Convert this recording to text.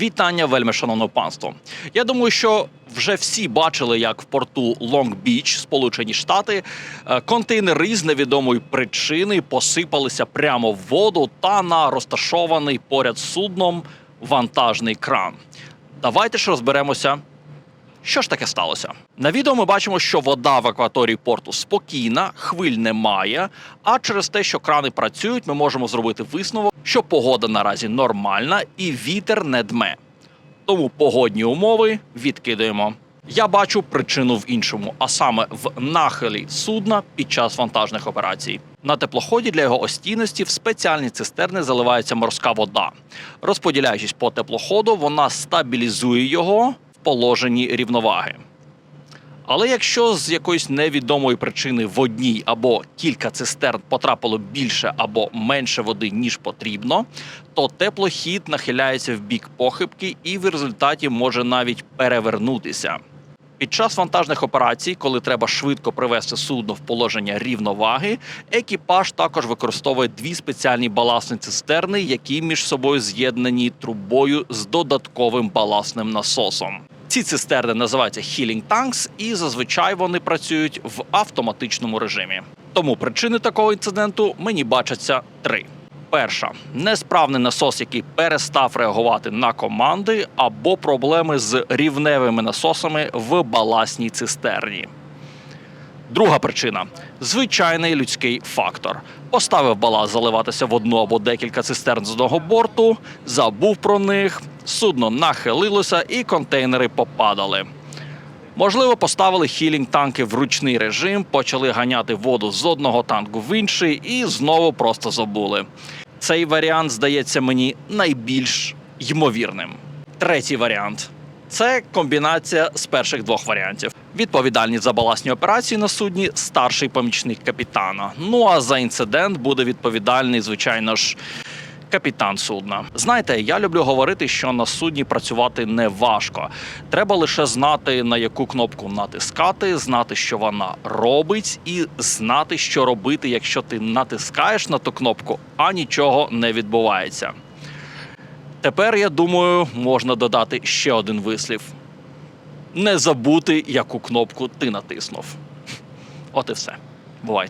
Вітання, вельми шановне панство. Я думаю, що вже всі бачили, як в порту Лонг-Біч, Сполучені Штати, е, контейнери з невідомої причини посипалися прямо в воду та на розташований поряд судном вантажний кран. Давайте ж розберемося, що ж таке сталося? На відео ми бачимо, що вода в акваторії порту спокійна, хвиль немає. А через те, що крани працюють, ми можемо зробити висновок, що погода наразі нормальна і вітер не дме. Тому погодні умови відкидаємо. Я бачу причину в іншому, а саме в нахилі судна під час вантажних операцій. На теплоході для його остійності в спеціальні цистерни заливається морська вода. Розподіляючись по теплоходу, вона стабілізує його положенні рівноваги. Але якщо з якоїсь невідомої причини в одній або кілька цистерн потрапило більше або менше води, ніж потрібно, то теплохід нахиляється в бік похибки і в результаті може навіть перевернутися. Під час вантажних операцій, коли треба швидко привести судно в положення рівноваги, екіпаж також використовує дві спеціальні баласні цистерни, які між собою з'єднані трубою з додатковим баласним насосом. Ці цистерни називаються Healing Tanks, і зазвичай вони працюють в автоматичному режимі. Тому причини такого інциденту мені бачаться три. Перша несправний насос, який перестав реагувати на команди, або проблеми з рівневими насосами в баласній цистерні. Друга причина звичайний людський фактор. Поставив баласт заливатися в одну або декілька цистерн з одного борту, забув про них, судно нахилилося і контейнери попадали. Можливо, поставили хілінг танки в ручний режим, почали ганяти воду з одного танку в інший і знову просто забули. Цей варіант здається мені найбільш ймовірним. Третій варіант це комбінація з перших двох варіантів. Відповідальність за баласні операції на судні старший помічник капітана. Ну а за інцидент буде відповідальний, звичайно ж, капітан судна. Знаєте, я люблю говорити, що на судні працювати не важко. Треба лише знати на яку кнопку натискати, знати, що вона робить, і знати, що робити, якщо ти натискаєш на ту кнопку, а нічого не відбувається. Тепер я думаю, можна додати ще один вислів: не забути, яку кнопку ти натиснув. От і все. Бувайте.